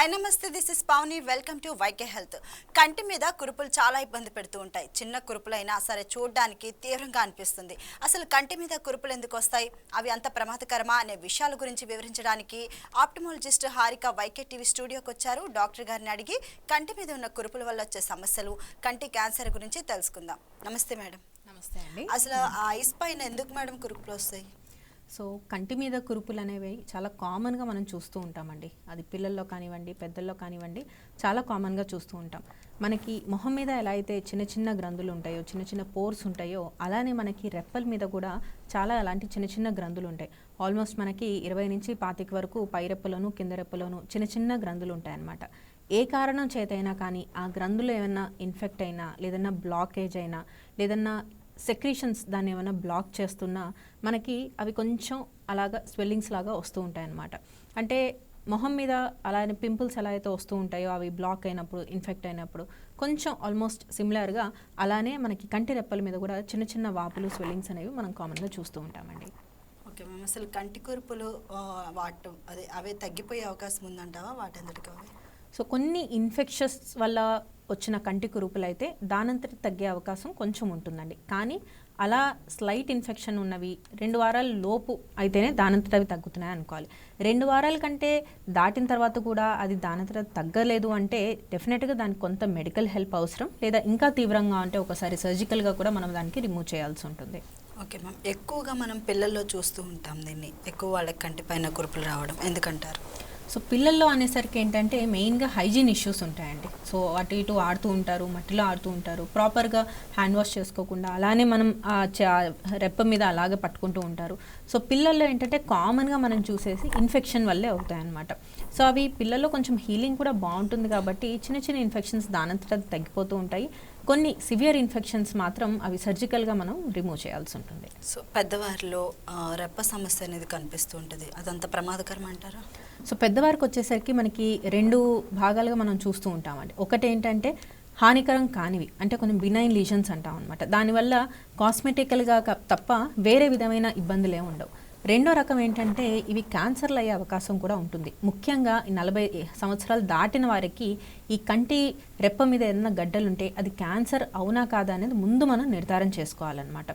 Hi namaste this is Pavani welcome to YK health. కంటి మీద కురుపులు చాలా ఇబ్బంది పెడుతూ ఉంటాయి. చిన్న కురుపులైనా సరే చూడడానికి తీవ్రంగా అనిపిస్తుంది. అసలు కంటి మీద కురుపులు ఎందుకు వస్తాయి? అవి అంత ప్రమాదకరమా అనే విషయాల గురించి వివరించడానికి ఆప్టమాలజిస్ట్ హారిక వైకే టీవీ స్టూడియోకి వచ్చారు. డాక్టర్ గారిని అడిగి కంటి మీద ఉన్న కురుపుల వల్ల వచ్చే సమస్యలు కంటి క్యాన్సర్ గురించి తెలుసుకుందాం. నమస్తే మేడం. నమస్తే అండి. అసలు ఆ ఐస్ పైన ఎందుకు మేడం కురుపులు వస్తాయి? సో కంటి మీద కురుపులు అనేవి చాలా కామన్గా మనం చూస్తూ ఉంటామండి. అది పిల్లల్లో కానివ్వండి పెద్దల్లో కానివ్వండి చాలా కామన్గా చూస్తూ ఉంటాం. మనకి మొహం మీద ఎలా అయితే చిన్న చిన్న గ్రంథులు ఉంటాయో చిన్న చిన్న పోర్స్ ఉంటాయో అలానే మనకి రెప్పల మీద కూడా చాలా అలాంటి చిన్న చిన్న గ్రంథులు ఉంటాయి. ఆల్మోస్ట్ మనకి ఇరవై నుంచి పాతిక వరకు పై రెప్పలోను కింద రెప్పలోను చిన్న చిన్న గ్రంథులు ఉంటాయన్నమాట. ఏ కారణం చేతైనా కానీ ఆ గ్రంథులు ఏమైనా ఇన్ఫెక్ట్ అయినా లేదన్నా బ్లాకేజ్ అయినా లేదన్నా సెక్రీషన్స్ దాన్ని ఏమైనా బ్లాక్ చేస్తున్నా మనకి అవి కొంచెం అలాగా స్వెల్లింగ్స్ లాగా వస్తూ ఉంటాయి అన్నమాట అంటే మొహం మీద అలానే పింపుల్స్ ఎలా అయితే వస్తూ ఉంటాయో అవి బ్లాక్ అయినప్పుడు ఇన్ఫెక్ట్ అయినప్పుడు కొంచెం ఆల్మోస్ట్ సిమిలర్గా అలానే మనకి కంటి రెప్పల మీద కూడా చిన్న చిన్న వాపులు స్వెల్లింగ్స్ అనేవి మనం కామన్గా చూస్తూ ఉంటామండి. Okay ma'am. అసలు కంటి కురుపులు ఆ, వాడటం అదే అవే తగ్గిపోయే అవకాశం ఉందంటావా? వాటంతటికి అవే? సో కొన్ని ఇన్ఫెక్షన్స్ వల్ల వచ్చిన కంటి కురుపులు అయితే దానంతటి తగ్గే అవకాశం కొంచెం ఉంటుందండి. కానీ అలా స్లైట్ ఇన్ఫెక్షన్ ఉన్నవి రెండు వారాల లోపు అయితేనే దానంతట అవి తగ్గుతున్నాయి అనుకోవాలి. రెండు వారాల కంటే దాటిన తర్వాత కూడా అది దానంతట తగ్గలేదు అంటే డెఫినెట్గా దానికి కొంత మెడికల్ హెల్ప్ అవసరం లేదా ఇంకా తీవ్రంగా అంటే ఒకసారి సర్జికల్గా కూడా మనం దానికి రిమూవ్ చేయాల్సి ఉంటుంది. Okay ma'am. ఎక్కువగా మనం పిల్లల్లో చూస్తూ ఉంటాం దీన్ని. ఎక్కువ వాళ్ళకి కంటి పైన కురుపులు రావడం. ఎందుకంటారు? సో పిల్లల్లో అనేసరికి ఏంటంటే మెయిన్గా హైజీన్ ఇష్యూస్ ఉంటాయండి. సో అటు ఇటు ఆడుతూ ఉంటారు మట్టిలో ఆడుతూ ఉంటారు. ప్రాపర్గా హ్యాండ్ వాష్ చేసుకోకుండా అలానే మనం చ- రెప్ప మీద అలాగే పట్టుకుంటూ ఉంటారు. సో పిల్లల్లో ఏంటంటే కామన్గా మనం చూసేసి ఇన్ఫెక్షన్ వల్లే అవుతాయి అన్నమాట సో అవి పిల్లల్లో కొంచెం హీలింగ్ కూడా బాగుంటుంది కాబట్టి చిన్న చిన్న ఇన్ఫెక్షన్స్ దానంతట తగ్గిపోతూ ఉంటాయి. కొన్ని సివియర్ ఇన్ఫెక్షన్స్ మాత్రం అవి సర్జికల్గా మనం రిమూవ్ చేయాల్సి ఉంటుంది. సో పెద్దవారిలో రెప్ప సమస్య అనేది కనిపిస్తూ ఉంటుంది. అదంత ప్రమాదకరం అంటారా? సో పెద్దవారికి వచ్చేసరికి మనకి రెండు భాగాలుగా మనం చూస్తూ ఉంటామండి. ఒకటి ఏంటంటే హానికరం కానివి అంటే కొంచెం బినైన్ లీజన్స్ అంటాం అనమాట దానివల్ల కాస్మెటికల్గా తప్ప వేరే విధమైన ఇబ్బందులు ఏమి ఉండవు. రెండో రకం ఏంటంటే ఇవి క్యాన్సర్లు అయ్యే అవకాశం కూడా ఉంటుంది. ముఖ్యంగా ఈ నలభై సంవత్సరాలు దాటిన వారికి ఈ కంటి రెప్ప మీద ఏదైనా గడ్డలుంటే అది క్యాన్సర్ అవునా కాదా అనేది ముందు మనం నిర్ధారణ చేసుకోవాలన్నమాట.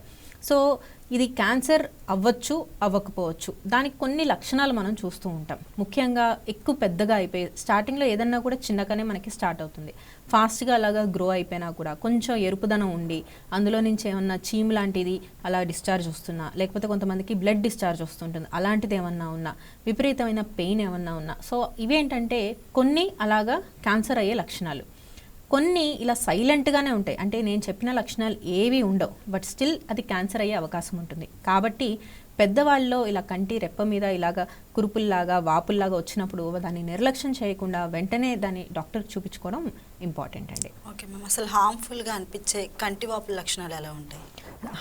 సో ఇది క్యాన్సర్ అవ్వచ్చు అవ్వకపోవచ్చు దానికి కొన్ని లక్షణాలు మనం చూస్తూ ఉంటాం. ముఖ్యంగా ఎక్కువ పెద్దగా అయిపోయి స్టార్టింగ్లో ఏదన్నా కూడా చిన్నగానే మనకి స్టార్ట్ అవుతుంది. ఫాస్ట్గా అలాగా గ్రో అయిపోయినా కూడా కొంచెం ఎరుపుదనం ఉండి అందులో నుంచి ఏమన్నా చీమ్ లాంటిది అలా డిశ్చార్జ్ వస్తున్నా లేకపోతే కొంతమందికి బ్లడ్ డిశ్చార్జ్ వస్తుంటుంది అలాంటిది ఏమన్నా ఉన్నా విపరీతమైన పెయిన్ ఏమన్నా ఉన్నా సో ఇవేంటంటే కొన్ని అలాగా క్యాన్సర్ అయ్యే లక్షణాలు. కొన్ని ఇలా సైలెంట్గానే ఉంటాయి. అంటే నేను చెప్పిన లక్షణాలు ఏవి ఉండవు బట్ స్టిల్ అది క్యాన్సర్ అయ్యే అవకాశం ఉంటుంది. కాబట్టి పెద్దవాళ్ళలో ఇలా కంటి రెప్ప మీద ఇలాగా కురుపుల్లాగా వాపుల్లాగా వచ్చినప్పుడు దాన్ని నిర్లక్ష్యం చేయకుండా వెంటనే దాన్ని డాక్టర్ చూపించుకోవడం ఇంపార్టెంట్ అండి. ఓకే మ్యామ్ అసలు హార్మ్ఫుల్గా అనిపించే కంటి వాపుల లక్షణాలు ఎలా ఉంటాయి?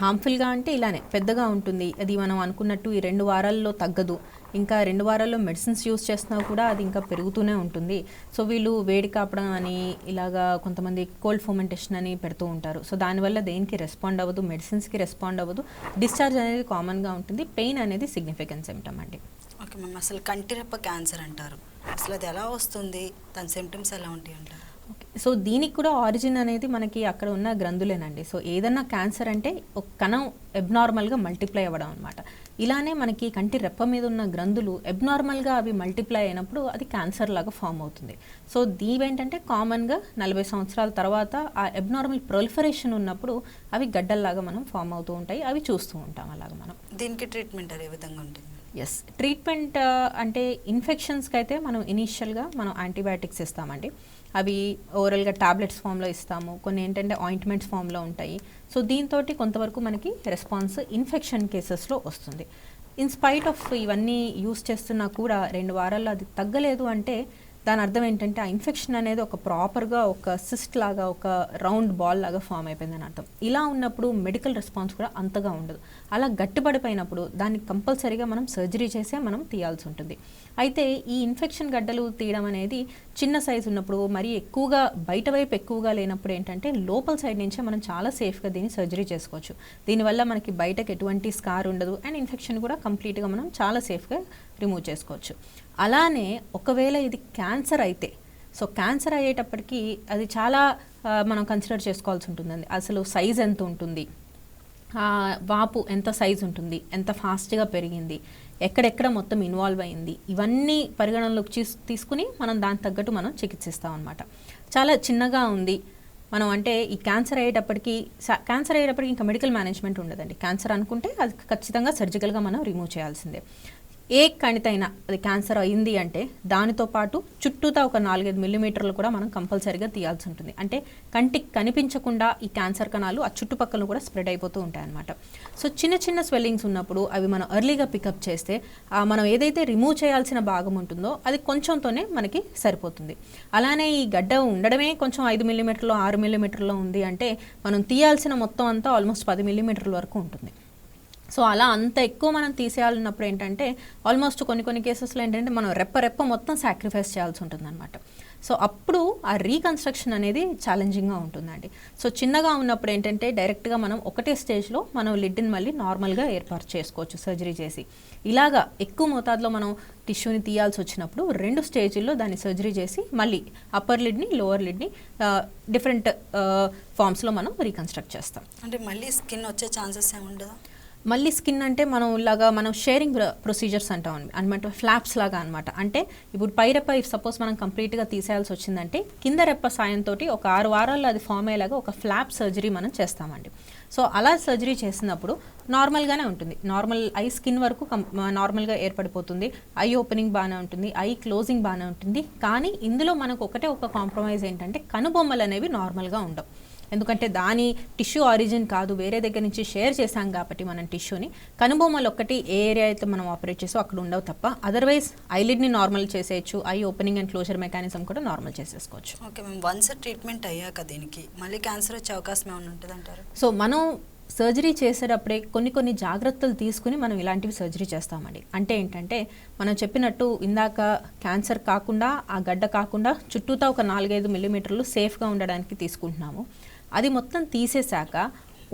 హార్మ్ఫుల్గా అంటే ఇలానే పెద్దగా ఉంటుంది. అది మనం అనుకున్నట్టు ఈ రెండు వారాల్లో తగ్గదు. ఇంకా రెండు వారాల్లో మెడిసిన్స్ యూస్ చేస్తున్నా కూడా అది ఇంకా పెరుగుతూనే ఉంటుంది. సో వీళ్ళు వేడి కాపడం అని ఇలాగా కొంతమంది కోల్డ్ ఫోమెంటేషన్ అని పెడుతూ ఉంటారు. సో దానివల్ల దేనికి రెస్పాండ్ అవ్వదు మెడిసిన్స్కి రెస్పాండ్ అవ్వదు. డిశ్చార్జ్ అనేది కామన్గా ఉంటుంది. పెయిన్ అనేది సిగ్నిఫికెన్స్ సిమ్టమ్ అండి. Okay ma'am. అసలు కంటిరెప్ప క్యాన్సర్ అంటారు. అసలు అది ఎలా వస్తుంది? దాని సిమ్టమ్స్ ఎలా ఉంటాయి అంటారు? ఓకే. సో దీనికి కూడా ఆరిజిన్ అనేది మనకి అక్కడ ఉన్న గ్రంథులేనండి. సో ఏదన్నా క్యాన్సర్ అంటే ఒక కణం ఎబ్నార్మల్గా మల్టిప్లై అవ్వడం అనమాట ఇలానే మనకి కంటి రెప్ప మీద ఉన్న గ్రంథులు ఎబ్నార్మల్గా అవి మల్టిప్లై అయినప్పుడు అది క్యాన్సర్ లాగా ఫామ్ అవుతుంది. సో దీవేంటంటే కామన్గా నలభై సంవత్సరాల తర్వాత ఆ ఎబ్నార్మల్ ప్రొలిఫరేషన్ ఉన్నప్పుడు అవి గడ్డల్లాగా మనం ఫామ్ అవుతూ ఉంటాయి అవి చూస్తూ ఉంటాం అలాగ మనం. దీనికి ట్రీట్మెంట్ ఏ విధంగా ఉంటుంది? ఎస్ ట్రీట్మెంట్ అంటే ఇన్ఫెక్షన్స్కి అయితే మనం ఇనీషియల్గా మనం యాంటీబయాటిక్స్ ఇస్తామండి. అవి ఓరల్గా టాబ్లెట్స్ ఫామ్లో ఇస్తాము. కొన్ని ఏంటంటే ఆయింట్మెంట్స్ ఫామ్లో ఉంటాయి. సో దీంతో కొంతవరకు మనకి రెస్పాన్స్ ఇన్ఫెక్షన్ కేసెస్లో వస్తుంది. ఇన్ స్పైట్ ఆఫ్ ఇవన్నీ యూస్ చేస్తున్నా కూడా రెండు వారాల్లో అది తగ్గలేదు అంటే దాని అర్థం ఏంటంటే ఆ ఇన్ఫెక్షన్ అనేది ఒక ప్రాపర్గా ఒక సిస్ట్ లాగా ఒక రౌండ్ బాల్ లాగా ఫామ్ అయిపోయిందని అర్థం. ఇలా ఉన్నప్పుడు మెడికల్ రెస్పాన్స్ కూడా అంతగా ఉండదు. అలా గట్టిపడిపోయినప్పుడు దాన్ని కంపల్సరీగా మనం సర్జరీ చేసే మనం తీయాల్సి ఉంటుంది. అయితే ఈ ఇన్ఫెక్షన్ గడ్డలు తీయడం అనేది చిన్న సైజు ఉన్నప్పుడు మరి ఎక్కువగా బయట వైపు ఎక్కువగా లేనప్పుడు ఏంటంటే లోపల సైడ్ నుంచే మనం చాలా సేఫ్గా దీన్ని సర్జరీ చేసుకోవచ్చు. దీనివల్ల మనకి బయటకు ఎటువంటి స్కార్ ఉండదు. అండ్ ఇన్ఫెక్షన్ కూడా కంప్లీట్గా మనం చాలా సేఫ్గా రిమూవ్ చేసుకోవచ్చు. అలానే ఒకవేళ ఇది క్యాన్సర్ అయితే సో క్యాన్సర్ అయ్యేటప్పటికీ అది చాలా మనం కన్సిడర్ చేసుకోవాల్సి ఉంటుందండి. అసలు సైజ్ ఎంత ఉంటుంది? వాపు ఎంత సైజ్ ఉంటుంది? ఎంత ఫాస్ట్గా పెరిగింది? ఎక్కడెక్కడ మొత్తం ఇన్వాల్వ్ అయింది? ఇవన్నీ పరిగణనలోకి తీస్- తీసుకుని మనం దానికి తగ్గట్టు మనం చికిత్సిస్తాం అనమాట చాలా చిన్నగా ఉంది. మనం అంటే ఈ క్యాన్సర్ అయ్యేటప్పటికి స- క్యాన్సర్ అయ్యేటప్పటికి ఇంకా మెడికల్ మేనేజ్మెంట్ ఉండదండి. క్యాన్సర్ అనుకుంటే అది ఖచ్చితంగా సర్జికల్గా మనం రిమూవ్ చేయాల్సిందే. ఏ కణితైనా అది క్యాన్సర్ అయింది అంటే దానితో పాటు చుట్టూతా ఒక నాలుగైదు మిల్లీమీటర్లు కూడా మనం కంపల్సరీగా తీయాల్సి ఉంటుంది. అంటే కంటికి కనిపించకుండా ఈ క్యాన్సర్ కణాలు ఆ చుట్టుపక్కల కూడా స్ప్రెడ్ అయిపోతూ ఉంటాయి అన్నమాట సో చిన్న చిన్న స్వెల్లింగ్స్ ఉన్నప్పుడు అవి మనం ఎర్లీగా పికప్ చేస్తే మనం ఏదైతే రిమూవ్ చేయాల్సిన భాగం ఉంటుందో అది కొంచెంతోనే మనకి సరిపోతుంది. అలానే ఈ గడ్డ ఉండడమే కొంచెం ఐదు మిల్లీమీటర్లో ఆరు మిల్లీమీటర్లో ఉంది అంటే మనం తీయాల్సిన మొత్తం అంతా ఆల్మోస్ట్ పది మిల్లీమీటర్ల వరకు ఉంటుంది. సో అలా అంత ఎక్కువ మనం తీసేయాలన్నప్పుడు ఏంటంటే ఆల్మోస్ట్ కొన్ని కొన్ని కేసెస్లో ఏంటంటే మనం రెప్ప రెప్ప మొత్తం సాక్రిఫైస్ చేయాల్సి ఉంటుంది అనమాట సో అప్పుడు ఆ రీకన్స్ట్రక్షన్ అనేది ఛాలెంజింగ్గా ఉంటుందండి. సో చిన్నగా ఉన్నప్పుడు ఏంటంటే డైరెక్ట్గా మనం ఒకటే స్టేజ్లో మనం లిడ్ని మళ్ళీ నార్మల్గా ఏర్పాటు చేసుకోవచ్చు సర్జరీ చేసి. ఇలాగా ఎక్కువ మోతాదులో మనం టిష్యూని తీయాల్సి వచ్చినప్పుడు రెండు స్టేజీల్లో దాన్ని సర్జరీ చేసి మళ్ళీ అప్పర్ లిడ్ని లోవర్ లిడ్ని డిఫరెంట్ ఫామ్స్లో మనం రీకన్స్ట్రక్ట్ చేస్తాం. అంటే మళ్ళీ స్కిన్ వచ్చే ఛాన్సెస్ ఏమి ఉండదు మళ్ళీ స్కిన్ అంటే మనం ఇలాగా మనం షేరింగ్ ప్రొసీజర్స్ అంటాం అనమాట ఫ్లాప్స్ లాగా అనమాట అంటే ఇప్పుడు పై రెప్ప ఇఫ్ సపోజ్ మనం కంప్లీట్గా తీసేయాల్సి వచ్చిందంటే కింద రెప్ప సాయంతో ఒక ఆరు వారాల్లో అది ఫామ్ అయ్యేలాగా ఒక ఫ్లాప్ సర్జరీ మనం చేస్తామండి. సో అలా సర్జరీ చేసినప్పుడు నార్మల్గానే ఉంటుంది. నార్మల్ ఐ స్కిన్ వరకు నార్మల్గా ఏర్పడిపోతుంది. ఐ ఓపెనింగ్ బాగానే ఉంటుంది. ఐ క్లోజింగ్ బాగానే ఉంటుంది. కానీ ఇందులో మనకు ఒకటే ఒక కాంప్రమైజ్ ఏంటంటే కనుబొమ్మలు అనేవి నార్మల్గా ఉండవు. ఎందుకంటే దాని టిష్యూ ఆరిజిన్ కాదు వేరే దగ్గర నుంచి షేర్ చేశాం కాబట్టి మనం టిష్యూని. కనుబొమ్మలు ఒక్కటి ఏ ఏరియా అయితే మనం ఆపరేట్ చేసో అక్కడ ఉండవు తప్ప అదర్వైజ్ ఐలిడ్ని నార్మల్ చేసేయచ్చు eye opening and closure mechanism కూడా నార్మల్ చేసేసుకోవచ్చు. ఓకే మేము వన్స్ ట్రీట్మెంట్ అయ్యాక దీనికి మళ్ళీ క్యాన్సర్ వచ్చే అవకాశం ఏమైనా ఉంటుంది అంటారు? సో మనం సర్జరీ చేసేటప్పుడే కొన్ని కొన్ని జాగ్రత్తలు తీసుకుని మనం ఇలాంటివి సర్జరీ చేస్తామండి. అంటే ఏంటంటే మనం చెప్పినట్టు ఇందాక క్యాన్సర్ కాకుండా ఆ గడ్డ కాకుండా చుట్టూతా ఒక నాలుగైదు మిల్లీమీటర్లు సేఫ్గా ఉండడానికి తీసుకుంటున్నాము. అది మొత్తం తీసేశాక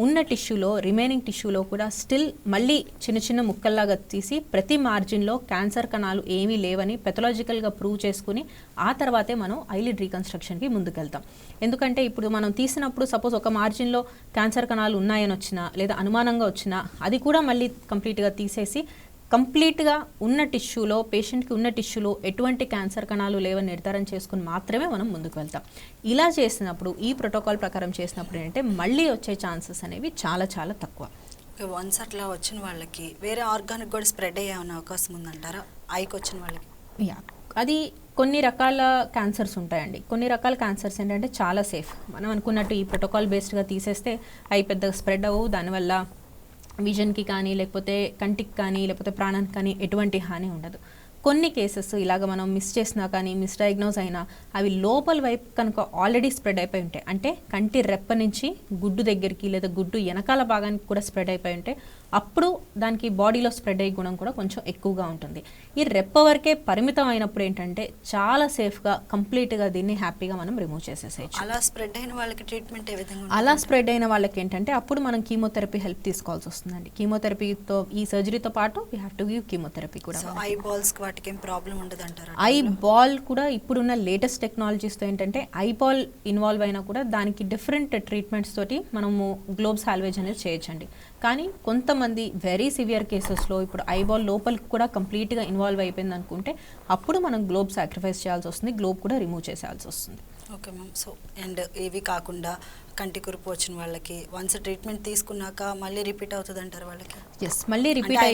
ఉన్న టిష్యూలో రిమైనింగ్ టిష్యూలో కూడా స్టిల్ మళ్ళీ చిన్న చిన్న ముక్కల్లాగా తీసి ప్రతి మార్జిన్లో క్యాన్సర్ కణాలు ఏమీ లేవని పెథలాజికల్గా ప్రూవ్ చేసుకుని ఆ తర్వాతే మనం ఐలిడ్ రీకన్స్ట్రక్షన్కి ముందుకెళ్తాం. ఎందుకంటే ఇప్పుడు మనం తీసినప్పుడు సపోజ్ ఒక మార్జిన్లో క్యాన్సర్ కణాలు ఉన్నాయని వచ్చినా లేదా అనుమానంగా వచ్చినా అది కూడా మళ్ళీ కంప్లీట్గా తీసేసి కంప్లీట్గా ఉన్న టిష్యూలో పేషెంట్కి ఉన్న టిష్యూలో ఎటువంటి క్యాన్సర్ కణాలు లేవని నిర్ధారణ చేసుకుని మాత్రమే మనం ముందుకు వెళ్తాం. ఇలా చేసినప్పుడు ఈ ప్రోటోకాల్ ప్రకారం చేసినప్పుడు ఏంటంటే మళ్ళీ వచ్చే ఛాన్సెస్ అనేవి చాలా చాలా తక్కువ. వన్స్ అట్లా వచ్చిన వాళ్ళకి వేరే ఆర్గానిక్ కూడా స్ప్రెడ్ అయ్యే అవకాశం ఉందంటారా? ఐకి వచ్చిన వాళ్ళకి? యా అది కొన్ని రకాల క్యాన్సర్స్ ఉంటాయండి. కొన్ని రకాల క్యాన్సర్స్ ఏంటంటే చాలా సేఫ్. మనం అనుకున్నట్టు ఈ ప్రోటోకాల్ బేస్డ్గా తీసేస్తే అవి పెద్దగా స్ప్రెడ్ అవ్వవు. దానివల్ల విజన్కి కానీ లేకపోతే కంటికి కానీ లేకపోతే ప్రాణానికి కానీ ఎటువంటి హాని ఉండదు. కొన్ని కేసెస్ ఇలాగ మనం మిస్ చేసినా కానీ మిస్డయాగ్నోస్ అయినా అవి లోపల వైపు కనుక ఆల్రెడీ స్ప్రెడ్ అయిపోయి ఉంటాయి. అంటే కంటి రెప్ప నుంచి గుడ్డు దగ్గరికి లేదా గుడ్డు వెనకాల భాగానికి కూడా స్ప్రెడ్ అయిపోయి ఉంటాయి. అప్పుడు దానికి బాడీలో స్ప్రెడ్ అయ్యే గుణం కూడా కొంచెం ఎక్కువగా ఉంటుంది. ఈ రెప్ప వరకే పరిమితం అయినప్పుడు ఏంటంటే చాలా సేఫ్గా కంప్లీట్గా దీన్ని హ్యాపీగా మనం రిమూవ్ చేసేసేయచ్చు. అలా స్ప్రెడ్ అయిన వాళ్ళకి ట్రీట్మెంట్ ఏ విధంగా అలా స్ప్రెడ్ అయిన వాళ్ళకి ఏంటంటే అప్పుడు మనం కీమోథెరపీ హెల్ప్ తీసుకోవాల్సి వస్తుందండి. కీమోథెరపీతో ఈ సర్జరీతో పాటు we have to give chemotherapy కూడా ఐ బాల్స్ వాటికి ఏం ప్రాబ్లం ఉండదు అంటారా ఐ బాల్ కూడా ఇప్పుడున్న లేటెస్ట్ టెక్నాలజీస్తో ఏంటంటే ఐ బాల్ ఇన్వాల్వ్ అయినా కూడా దానికి డిఫరెంట్ ట్రీట్మెంట్స్ తోటి మనము గ్లోబ్ సాల్వేజ్ అనేది చేయొచ్చండి. కానీ కొంతమంది వెరీ సివియర్ కేసెస్లో ఇప్పుడు ఐ బాల్ లోపలికి కూడా కంప్లీట్గా ఇన్వాల్వ్ అయిపోయింది అనుకుంటే అప్పుడు మనం గ్లోబ్ సాక్రిఫైస్ చేయాల్సి వస్తుంది గ్లోబ్ కూడా రిమూవ్ చేసేయాల్సి వస్తుంది. ఓకే మ్యామ్ సో అండ్ ఇవి కాకుండా కంటి కురుపు వచ్చిన వాళ్ళకి వన్స్ ట్రీట్మెంట్ తీసుకున్నాక మళ్ళీ రిపీట్ అవుతుంది అంటారు వాళ్ళకి? ఎస్ మళ్ళీ రిపీట్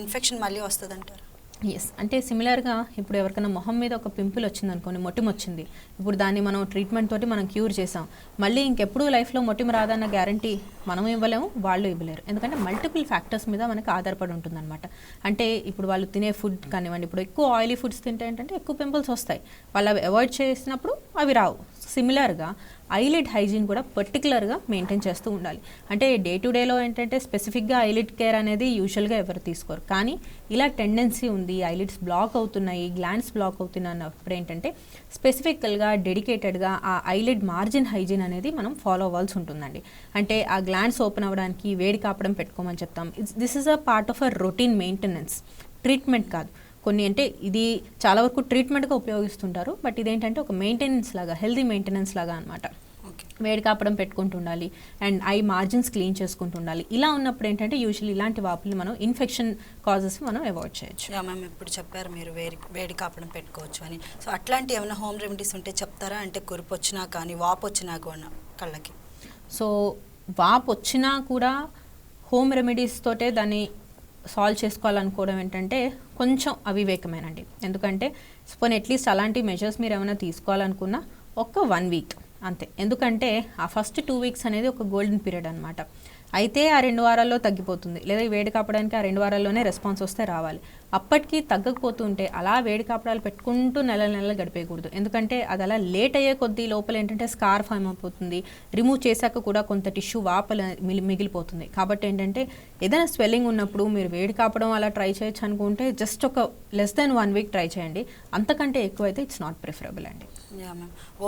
ఇన్ఫెక్షన్ మళ్ళీ వస్తుంది అంటారు ఎస్ అంటే సిమిలర్గా ఇప్పుడు ఎవరికైనా మొహం మీద ఒక పింపుల్ వచ్చింది అనుకోండి మొటిమ వచ్చింది. ఇప్పుడు దాన్ని మనం ట్రీట్మెంట్ తోటి మనం క్యూర్ చేసాం. మళ్ళీ ఇంకెప్పుడు లైఫ్లో మొటిమ రాదన్న గ్యారంటీ మనం ఇవ్వలేము వాళ్ళు ఇవ్వలేరు. ఎందుకంటే మల్టిపుల్ ఫ్యాక్టర్స్ మీద మనకి ఆధారపడి ఉంటుందన్నమాట. అంటే ఇప్పుడు వాళ్ళు తినే ఫుడ్ కానివ్వండి ఇప్పుడు ఎక్కువ ఆయిలీ ఫుడ్స్ తింటే ఏంటంటే ఎక్కువ పింపుల్స్ వస్తాయి. వాళ్ళు అవి అవాయిడ్ చేసినప్పుడు అవి రావు. సిమిలర్గా ఐలిడ్ హైజీన్ కూడా పర్టికులర్గా మెయింటైన్ చేస్తూ ఉండాలి. అంటే డే టు డేలో ఏంటంటే స్పెసిఫిక్గా ఐలిడ్ కేర్ అనేది యూజువల్గా ఎవరు తీసుకోరు. కానీ ఇలా టెండెన్సీ ఉంది ఐలిడ్స్ బ్లాక్ అవుతున్నాయి గ్లాండ్స్ బ్లాక్ అవుతున్నాయి అన్నప్పుడు ఏంటంటే స్పెసిఫికల్గా డెడికేటెడ్గా ఆ ఐలిడ్ మార్జిన్ హైజీన్ అనేది మనం ఫాలో అవ్వాల్సి ఉంటుందండి. అంటే ఆ గ్లాండ్స్ ఓపెన్ అవ్వడానికి వేడి కాపడం పెట్టుకోమని చెప్తాం. This is a part of a routine maintenance treatment కాదు. కొన్ని అంటే ఇది చాలా వరకు ట్రీట్మెంట్గా ఉపయోగిస్తుంటారు బట్ ఇదేంటంటే ఒక మెయింటెనెన్స్ లాగా హెల్దీ మెయింటెనెన్స్ లాగా అనమాట ఓకే వేడి కాపడం పెట్టుకుంటుండాలి అండ్ ఐ మార్జిన్స్ క్లీన్ చేసుకుంటుండాలి ఇలా ఉన్నప్పుడు ఏంటంటే యూజువల్లీ ఇలాంటి వాపులు మనం ఇన్ఫెక్షన్ కాజెస్ మనం అవాయిడ్ చేయొచ్చు. మ్యామ్ ఇప్పుడు చెప్పారు మీరు వేడి వేడి కాపడం పెట్టుకోవచ్చు అని. సో అట్లాంటి ఏమైనా హోమ్ రెమెడీస్ ఉంటే చెప్తారా? అంటే కురుపు వచ్చినా కానీ వాపు వచ్చినా కూడా కళ్ళకి. సో వాపు వచ్చినా కూడా హోమ్ రెమెడీస్ తోటే దాన్ని సాల్వ్ చేసుకోవాలనుకోవడం ఏంటంటే కొంచెం అవివేకమేనండి. ఎందుకంటే పోనీ అట్లీస్ట్ అలాంటి మెజర్స్ మీరు ఏమైనా తీసుకోవాలనుకున్నా ఒక్క వన్ వీక్ అంతే. ఎందుకంటే ఆ ఫస్ట్ టూ వీక్స్ అనేది ఒక గోల్డెన్ పీరియడ్ అనమాట అయితే ఆ రెండు వారాల్లో తగ్గిపోతుంది. లేదా ఈ వేడి కాపడానికి ఆ రెండు వారాల్లోనే రెస్పాన్స్ వస్తే రావాలి. అప్పటికీ తగ్గకపోతుంటే అలా వేడి కాపడాలు పెట్టుకుంటూ నెల నెలలు గడిపేయకూడదు. ఎందుకంటే అది అలా లేట్ అయ్యే కొద్దీ లోపల ఏంటంటే స్కార్ ఫామ్ అయిపోతుంది. రిమూవ్ చేశాక కూడా కొంత టిష్యూ వాపల మిగిలిపోతుంది. కాబట్టి ఏంటంటే ఏదైనా స్వెల్లింగ్ ఉన్నప్పుడు మీరు వేడి కాపడం అలా ట్రై చేయొచ్చు అనుకుంటే జస్ట్ ఒక less than one week try చేయండి. అంతకంటే ఎక్కువ అయితే ఇట్స్ నాట్ ప్రిఫరబుల్ అండి.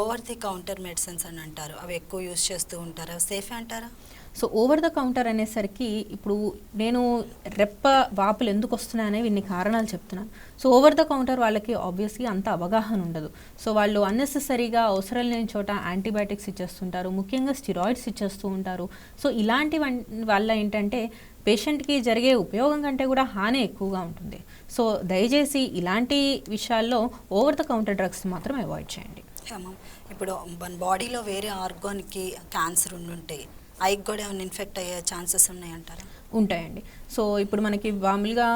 ఓవర్ ది కౌంటర్ మెడిసిన్స్ అని అంటారు. అవి ఎక్కువ యూస్ చేస్తూ ఉంటారు? సేఫ్ సేఫే అంటారా? సో ఓవర్ ద కౌంటర్ అనేసరికి ఇప్పుడు నేను రెప్ప వాపులు ఎందుకు వస్తున్నాయనేవి ఇన్ని కారణాలు చెప్తున్నాను. సో ఓవర్ ద కౌంటర్ వాళ్ళకి ఆబ్వియస్లీ అంత అవగాహన ఉండదు. సో వాళ్ళు అన్నెసెసరీగా అవసరం లేని చోట యాంటీబయాటిక్స్ ఇచ్చేస్తుంటారు ముఖ్యంగా స్టిరాయిడ్స్ ఇచ్చేస్తూ ఉంటారు. సో ఇలాంటి వన్- వల్ల ఏంటంటే పేషెంట్కి జరిగే ఉపయోగం కంటే కూడా హాని ఎక్కువగా ఉంటుంది. సో దయచేసి ఇలాంటి విషయాల్లో ఓవర్ ద కౌంటర్ డ్రగ్స్ మాత్రం అవాయిడ్ చేయండి. ఇప్పుడు మన బాడీలో వేరే ఆర్గాన్కి క్యాన్సర్ ఉండుంటే ఐకి కూడా ఏమైనా ఇన్ఫెక్ట్ అయ్యే ఛాన్సెస్ ఉన్నాయంటారా? ఉంటాయండి. సో ఇప్పుడు మనకి మామూలుగా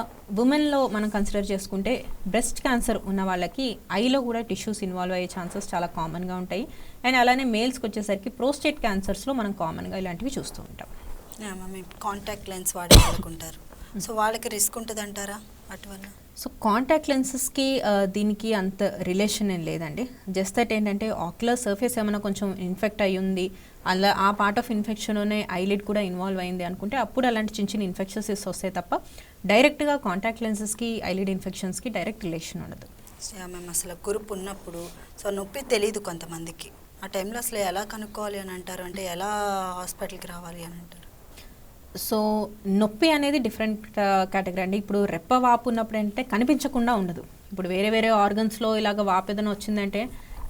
ఉమెన్లో మనం కన్సిడర్ చేసుకుంటే బ్రెస్ట్ క్యాన్సర్ ఉన్న వాళ్ళకి ఐలో కూడా టిష్యూస్ ఇన్వాల్వ్ అయ్యే ఛాన్సెస్ చాలా కామన్గా ఉంటాయి. అండ్ అలానే మేల్స్కి వచ్చేసరికి ప్రోస్టేట్ క్యాన్సర్స్లో మనం కామన్గా ఇలాంటివి చూస్తూ ఉంటాం. కాంటాక్ట్ లెన్స్ వాడే వాళ్ళకుంటారు సో వాళ్ళకి రిస్క్ ఉంటుంది అంటారా వాటి వల్ల? సో కాంటాక్ట్ లెన్సెస్కి దీనికి అంత రిలేషన్ ఏం లేదండి. జస్ట్ దట్ ఏంటంటే ఆక్యులర్ సర్ఫేస్ ఏమైనా కొంచెం ఇన్ఫెక్ట్ అయ్యి ఉంది అలా ఆ పార్ట్ ఆఫ్ ఇన్ఫెక్షన్లోనే ఐలిడ్ కూడా ఇన్వాల్వ్ అయింది అనుకుంటే అప్పుడు అలాంటి చిన్న చిన్న ఇన్ఫెక్షన్స్ వస్తాయి తప్ప డైరెక్ట్గా కాంటాక్ట్ లెన్సెస్కి ఐలిడ్ ఇన్ఫెక్షన్స్కి డైరెక్ట్ రిలేషన్ ఉండదు. మేము అసలు కురుపు ఉన్నప్పుడు సో నొప్పి తెలియదు కొంతమందికి. ఆ టైంలో అసలు ఎలా కనుక్కోవాలి అని అంటారు? అంటే ఎలా హాస్పిటల్కి రావాలి అని అంటారు? సో నొప్పి అనేది డిఫరెంట్ కేటగిరీ uh, అండి. ఇప్పుడు రెప్ప వాపు ఉన్నప్పుడు అంటే కనిపించకుండా ఉండదు. ఇప్పుడు వేరే వేరే ఆర్గన్స్లో ఇలాగ వాపు ఏదైనా వచ్చిందంటే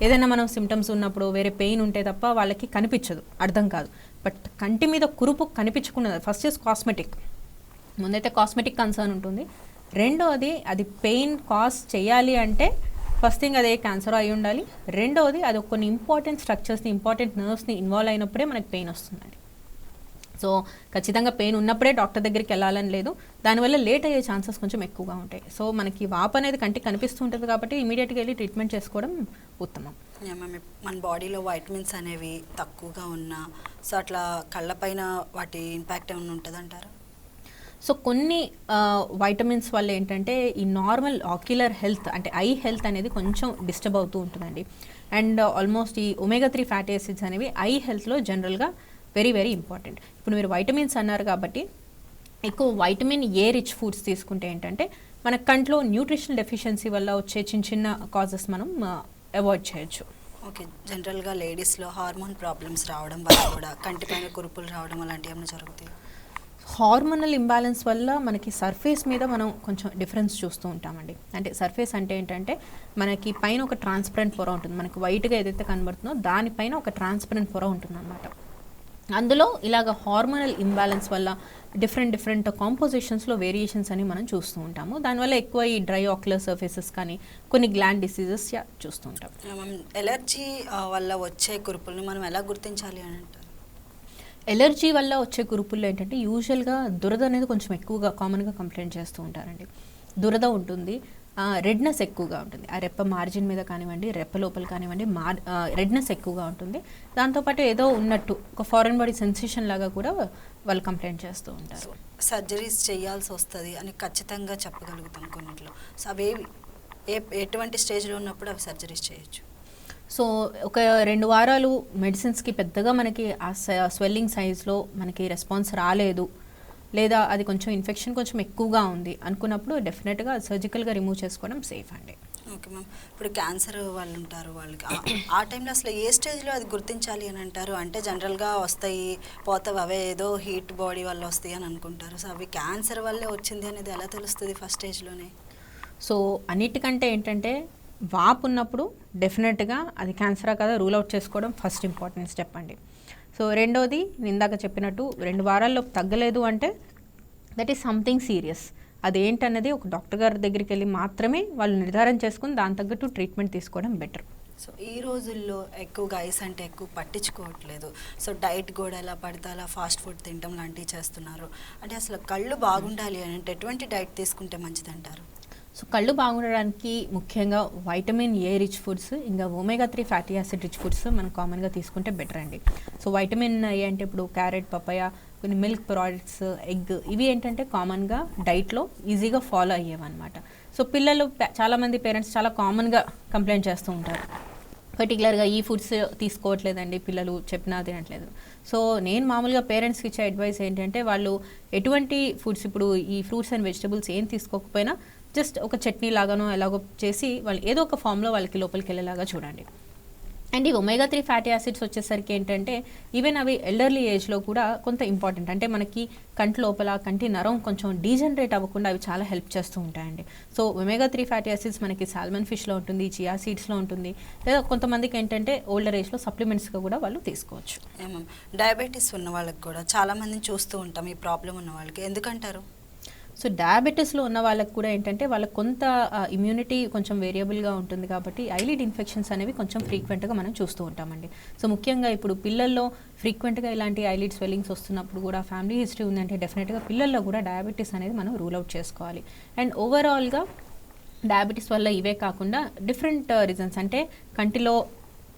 ఏదైనా మనం సిమ్టమ్స్ ఉన్నప్పుడు వేరే పెయిన్ ఉంటే తప్ప వాళ్ళకి కనిపించదు. అర్థం కాదు. బట్ కంటి మీద కురుపు కనిపించకుండా ఫస్ట్ ఇస్ కాస్మెటిక్ ముందైతే కాస్మెటిక్ కన్సర్న్ ఉంటుంది. రెండోది అది పెయిన్ కాజ్ చేయాలి అంటే ఫస్ట్ థింగ్ అదే క్యాన్సర్ అయి ఉండాలి. రెండోది అది కొన్ని ఇంపార్టెంట్ స్ట్రక్చర్స్ని ఇంపార్టెంట్ నర్వ్స్ని ఇన్వాల్వ్ అయినప్పుడే మనకి పెయిన్ వస్తుందండి. సో ఖచ్చితంగా పెయిన్ ఉన్నప్పుడే డాక్టర్ దగ్గరికి వెళ్ళాలని లేదు. దానివల్ల లేట్ అయ్యే ఛాన్సెస్ కొంచెం ఎక్కువగా ఉంటాయి. సో మనకి వాపు అనేది కంటికి కనిపిస్తూ ఉంటుంది కాబట్టి ఇమీడియట్గా వెళ్ళి ట్రీట్మెంట్ చేసుకోవడం ఉత్తమం. మన బాడీలో వైటమిన్స్ అనేవి తక్కువగా ఉన్నా సో అట్లా కళ్ళపైన వాటి ఇంపాక్ట్ ఏమైనా ఉంటుంది అంటారా సో కొన్ని వైటమిన్స్ వల్ల ఏంటంటే ఈ నార్మల్ ఆక్యులర్ హెల్త్ అంటే ఐ హెల్త్ అనేది కొంచెం డిస్టర్బ్ అవుతూ ఉంటుందండి. అండ్ ఆల్మోస్ట్ ఈ ఒమేగా త్రీ ఫ్యాటీ యాసిడ్స్ అనేవి ఐ హెల్త్లో జనరల్గా వెరీ వెరీ ఇంపార్టెంట్. ఇప్పుడు మీరు వైటమిన్స్ అన్నారు కాబట్టి ఎక్కువ వైటమిన్ ఏ రిచ్ ఫుడ్స్ తీసుకుంటే ఏంటంటే మన కంట్లో న్యూట్రిషనల్ డెఫిషియన్సీ వల్ల వచ్చే చిన్న చిన్న కాజెస్ మనం అవాయిడ్ చేయొచ్చు. ఓకే. జనరల్గా లేడీస్లో హార్మోన్ ప్రాబ్లమ్స్ రావడం వల్ల కూడా కంటిపైన కురుపులు రావడం అలాంటివి ఏమైనా జరుగుతాయి? హార్మోనల్ ఇంబ్యాలెన్స్ వల్ల మనకి సర్ఫేస్ మీద మనం కొంచెం డిఫరెన్స్ చూస్తూ ఉంటామండి. అంటే సర్ఫేస్ అంటే ఏంటంటే మనకి పైన ఒక ట్రాన్స్పరెంట్ పొర ఉంటుంది. మనకి వైట్గా ఏదైతే కనబడుతుందో దానిపైన ఒక ట్రాన్స్పరెంట్ పొర ఉంటుంది అనమాట అందులో ఇలాగ హార్మోనల్ ఇంబ్యాలెన్స్ వల్ల డిఫరెంట్ డిఫరెంట్ కాంపోజిషన్స్లో వేరియేషన్స్ అని మనం చూస్తూ ఉంటాము. దానివల్ల ఎక్కువ ఈ డ్రై ఆక్యులర్ సర్ఫేసెస్ కానీ కొన్ని గ్లాండ్ డిసీజెస్ చూస్తూ ఉంటాం. ఎలర్జీ వల్ల వచ్చే కురుపుల్ని మనం ఎలా గుర్తించాలి అని అంటారు? ఎలర్జీ వల్ల వచ్చే కురుపుల్లో ఏంటంటే యూజువల్గా దురద అనేది కొంచెం ఎక్కువగా కామన్గా కంప్లైంట్ చేస్తూ ఉంటారండి. దురద ఉంటుంది రెడ్నెస్ ఎక్కువగా ఉంటుంది. ఆ రెప్ప మార్జిన్ మీద కానివ్వండి రెప్ప లోపల కానివ్వండి మార్ రెడ్నెస్ ఎక్కువగా ఉంటుంది. దాంతోపాటు ఏదో ఉన్నట్టు ఒక ఫారెన్ బాడీ సెన్సేషన్ లాగా కూడా వాళ్ళు కంప్లైంట్ చేస్తూ ఉంటారు. సర్జరీస్ చేయాల్సి వస్తుంది అని ఖచ్చితంగా చెప్పగలుగుతాం కొన్నిట్లో. సో అవేవి ఏ ఎటువంటి స్టేజ్లో ఉన్నప్పుడు అవి సర్జరీస్ చేయొచ్చు. సో ఒక రెండు వారాలు మెడిసిన్స్కి పెద్దగా మనకి ఆ స్వెల్లింగ్ సైజ్లో మనకి రెస్పాన్స్ రాలేదు. లేదా అది కొంచెం ఇన్ఫెక్షన్ కొంచెం ఎక్కువగా ఉంది అనుకున్నప్పుడు డెఫినెట్గా సర్జికల్గా రిమూవ్ చేసుకోవడం సేఫ్ అండి. Okay ma'am. ఇప్పుడు క్యాన్సర్ వాళ్ళు ఉంటారు వాళ్ళకి. ఆ- టైంలో అసలు ఏ స్టేజ్లో అది గుర్తించాలి అని అంటారు? అంటే జనరల్గా వస్తాయి పోతావు అవే ఏదో హీట్ బాడీ వల్ల వస్తాయి అని అనుకుంటారు. సో అవి క్యాన్సర్ వల్లే వచ్చింది అనేది ఎలా తెలుస్తుంది ఫస్ట్ స్టేజ్లోనే సో అన్నిటికంటే ఏంటంటే వాపు ఉన్నప్పుడు డెఫినెట్గా అది క్యాన్సరా కదా రూల్ అవుట్ చేసుకోవడం ఫస్ట్ ఇంపార్టెంట్ స్టెప్ అండి సో రెండోది ఇందాక చెప్పినట్టు రెండు వారాల్లో తగ్గలేదు అంటే దట్ ఈస్ సంథింగ్ సీరియస్ అదేంటన్నది ఒక డాక్టర్ గారి దగ్గరికి వెళ్ళి మాత్రమే వాళ్ళు నిర్ధారణ చేసుకుని దాని తగ్గట్టు ట్రీట్మెంట్ తీసుకోవడం బెటర్ సో ఈ రోజుల్లో ఎక్కువగా ఐస్ అంటే ఎక్కువ పట్టించుకోవట్లేదు. సో డైట్ కూడా ఎలా పడితే అలా ఫాస్ట్ ఫుడ్ తినడం లాంటివి చేస్తున్నారు. అంటే అసలు కళ్ళు బాగుండాలి అని అంటే ఎటువంటి డైట్ తీసుకుంటే మంచిదంటారు? సో కళ్ళు బాగుండడానికి ముఖ్యంగా వైటమిన్ ఏ రిచ్ ఫుడ్స్ ఇంకా omega three fatty acid rich foods మనం కామన్గా తీసుకుంటే బెటర్ అండి. సో వైటమిన్ ఏ అంటే ఇప్పుడు క్యారెట్ పపాయ కొన్ని మిల్క్ ప్రోడక్ట్స్ ఎగ్ ఇవి ఏంటంటే కామన్గా డైట్లో ఈజీగా ఫాలో అయ్యేవన్నమాట. సో పిల్లలు చాలామంది పేరెంట్స్ చాలా కామన్గా కంప్లైంట్ చేస్తూ ఉంటారు. పర్టికులర్గా ఈ ఫుడ్స్ తీసుకోవట్లేదండి పిల్లలు చెప్పినా తినట్లేదు. సో నేను మామూలుగా పేరెంట్స్కి ఇచ్చే అడ్వైస్ ఏంటంటే వాళ్ళు ఎటువంటి ఫుడ్స్ ఇప్పుడు ఈ ఫ్రూట్స్ అండ్ వెజిటబుల్స్ ఏం తీసుకోకపోయినా జస్ట్ ఒక చట్నీ లాగానో ఎలాగో చేసి వాళ్ళు ఏదో ఒక ఫామ్లో వాళ్ళకి లోపలికి వెళ్ళేలాగా చూడండి. అండ్ ఈ ఒమేగా త్రీ ఫ్యాటీ యాసిడ్స్ వచ్చేసరికి ఏంటంటే ఈవెన్ అవి ఎల్డర్లీ ఏజ్లో కూడా కొంత ఇంపార్టెంట్ అంటే మనకి కంటి లోపల కంటి నరం కొంచెం డీజనరేట్ అవ్వకుండా అవి చాలా హెల్ప్ చేస్తూ ఉంటాయండి. So omega three fatty acids మనకి సాల్మన్ ఫిష్లో ఉంటుంది చియా సీడ్స్లో ఉంటుంది లేదా కొంతమందికి ఏంటంటే ఓల్డర్ ఏజ్లో సప్లిమెంట్స్గా కూడా వాళ్ళు తీసుకోవచ్చు. డయాబెటీస్ ఉన్న వాళ్ళకి కూడా చాలామందిని చూస్తూ ఉంటాం ఈ ప్రాబ్లం ఉన్న వాళ్ళకి ఎందుకంటారు? సో డయాబెటీస్లో ఉన్న వాళ్ళకి కూడా ఏంటంటే వాళ్ళకి కొంత ఇమ్యూనిటీ కొంచెం వేరియబుల్గా ఉంటుంది కాబట్టి ఐలిడ్ ఇన్ఫెక్షన్స్ అనేవి కొంచెం ఫ్రీక్వెంట్గా మనం చూస్తూ ఉంటామండి. సో ముఖ్యంగా ఇప్పుడు పిల్లల్లో ఫ్రీక్వెంట్గా ఇలాంటి ఐలిడ్ స్వెల్లింగ్స్ వస్తున్నప్పుడు కూడా ఫ్యామిలీ హిస్టరీ ఉందంటే డెఫినెట్గా పిల్లల్లో కూడా డయాబెటీస్ అనేది మనం రూల్ అవుట్ చేసుకోవాలి. అండ్ ఓవరాల్గా డయాబెటీస్ వల్ల ఇవే కాకుండా డిఫరెంట్ రీజన్స్ uh, అంటే కంటిలో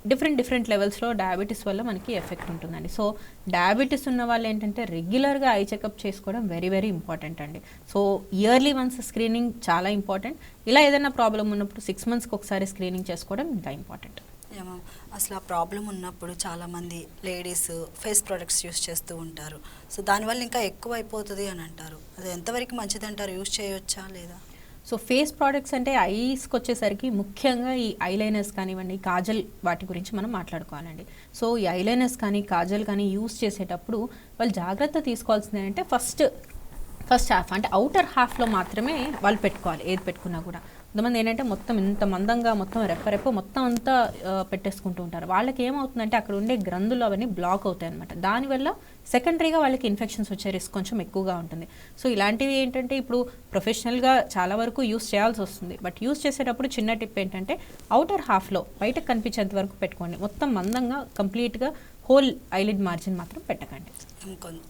డిఫరెంట్ డిఫరెంట్ లెవెల్స్లో డయాబెటీస్ వల్ల మనకి ఎఫెక్ట్ ఉంటుందండి. సో డయాబెటీస్ ఉన్న వాళ్ళు ఏంటంటే రెగ్యులర్గా ఐ చెకప్ చేసుకోవడం వెరీ వెరీ ఇంపార్టెంట్ అండి. సో ఇయర్లీ వన్స్ స్క్రీనింగ్ చాలా ఇంపార్టెంట్ ఇలా ఏదైనా ప్రాబ్లం ఉన్నప్పుడు సిక్స్ మంత్స్కి ఒకసారి స్క్రీనింగ్ చేసుకోవడం ఇంకా ఇంపార్టెంట్ ఏమో అసలు ఆ ప్రాబ్లం ఉన్నప్పుడు చాలామంది లేడీస్ ఫేస్ ప్రొడక్ట్స్ యూస్ చేస్తూ ఉంటారు. సో దానివల్ల ఇంకా ఎక్కువ అయిపోతుంది అని అంటారు. అది ఎంతవరకు మంచిది అంటారు? యూస్ చేయొచ్చా లేదా? సో ఫేస్ ప్రోడక్ట్స్ అంటే ఐస్కి వచ్చేసరికి ముఖ్యంగా ఈ ఐలైనర్స్ కానివ్వండి కాజల్ వాటి గురించి మనం మాట్లాడుకోవాలండి. సో ఈ ఐలైనర్స్ కానీ కాజల్ కానీ యూస్ చేసేటప్పుడు వాళ్ళు జాగ్రత్త తీసుకోవాల్సింది ఏంటంటే ఫస్ట్ ఫస్ట్ హాఫ్ అంటే అవుటర్ హాఫ్లో మాత్రమే వాళ్ళు పెట్టుకోవాలి ఏది పెట్టుకున్నా కూడా. కొంతమంది ఏంటంటే మొత్తం ఇంత మందంగా మొత్తం రెప్పరెప్ప మొత్తం అంతా పెట్టేసుకుంటూ ఉంటారు. వాళ్ళకి ఏమవుతుందంటే అక్కడ ఉండే గ్రంథులు అవన్నీ బ్లాక్ అవుతాయి అనమాట దానివల్ల సెకండరీగా వాళ్ళకి ఇన్ఫెక్షన్స్ వచ్చే రిస్క్ కొంచెం ఎక్కువగా ఉంటుంది. సో ఇలాంటివి ఏంటంటే ఇప్పుడు ప్రొఫెషనల్గా చాలా వరకు యూస్ చేయాల్సి వస్తుంది. బట్ యూస్ చేసేటప్పుడు చిన్న టిప్ ఏంటంటే అవుటర్ హాఫ్లో బయటకు కనిపించేంత వరకు పెట్టుకోండి. మొత్తం మందంగా కంప్లీట్గా హోల్ ఐలిడ్ మార్జిన్ మాత్రం పెట్టకండి.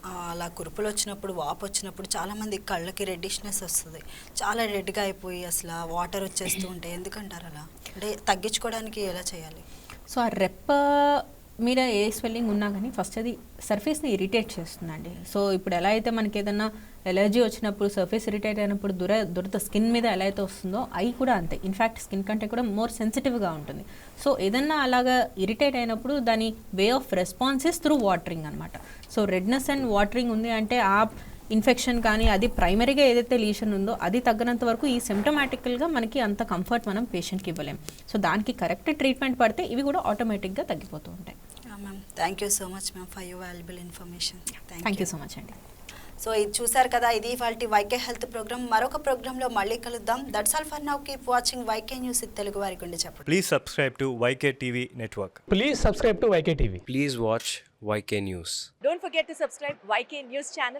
అలా కురుపులు వచ్చినప్పుడు వాపు వచ్చినప్పుడు చాలామంది కళ్ళకి రెడ్డిష్నెస్ వస్తుంది. చాలా రెడ్గా అయిపోయి అసలు వాటర్ వచ్చేస్తూ ఉంటాయి. ఎందుకంటారు అలా? అంటే తగ్గించుకోవడానికి ఎలా చేయాలి? సో ఆ రెప్ప మీద ఏ స్వెల్లింగ్ ఉన్నా కానీ ఫస్ట్ అది సర్ఫేస్ని ఇరిటేట్ చేస్తుందండి. సో ఇప్పుడు ఎలా అయితే మనకి ఏదైనా ఎలర్జీ వచ్చినప్పుడు సర్ఫేస్ ఇరిటేట్ అయినప్పుడు దుర దురద స్కిన్ మీద ఎలా అయితే వస్తుందో అవి కూడా అంతే. ఇన్ఫ్యాక్ట్ స్కిన్ కంటే కూడా మోర్ సెన్సిటివ్గా ఉంటుంది. సో ఏదన్నా అలాగా ఇరిటేట్ అయినప్పుడు దాని way of responses through watering అనమాట సో రెడ్నెస్ అండ్ వాటరింగ్ ఉంది అంటే ఆ ఇన్ఫెక్షన్ కానీ అది ప్రైమరీగా ఏదైతే లీషన్ ఉందో అది తగ్గనంత వరకు ఈ సిమ్టమాటికల్గా మనకి అంత కంఫర్ట్ మనం పేషెంట్కి ఇవ్వలేం. సో దానికి కరెక్ట్ ట్రీట్మెంట్ పడితే ఇవి కూడా ఆటోమేటిక్గా తగ్గిపోతూ ఉంటాయి. Thank you so much ma'am for you valuable information thank you so much అండి సో ఇది చూసారు కదా ఇది వాళ్ళ వైకే హెల్త్ ప్రోగ్రామ్. మరొక ప్రోగ్రాంలో మళ్ళీ కలుద్దాం. That's all for now keep watching YK news Telugu వారి గుండె చెప్పండి. Please subscribe to YK TV Network. Please subscribe to YK TV. Please watch YK News. Don't forget to subscribe YK News channel.